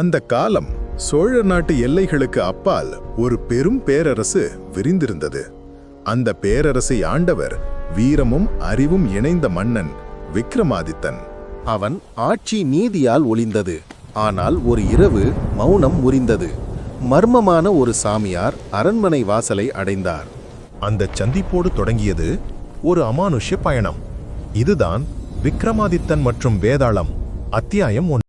அந்த காலம் சோழ நாட்டு எல்லைகளுக்கு அப்பால் ஒரு பெரும் பேரரசு விரிந்திருந்தது. அந்த பேரரசை ஆண்டவர் வீரமும் அறிவும் இணைந்த மன்னன் விக்ரமாதித்தன். அவன் ஆட்சி நீதியால் ஒளிந்தது. ஆனால் ஒரு இரவு மௌனம் முறிந்தது. மர்மமான ஒரு சாமியார் அரண்மனை வாசலை அடைந்தார். அந்த சந்திப்போடு தொடங்கியது ஒரு அமானுஷ்ய பயணம். இதுதான் விக்ரமாதித்தன் மற்றும் வேதாளம் அத்தியாயம் ஒன்று.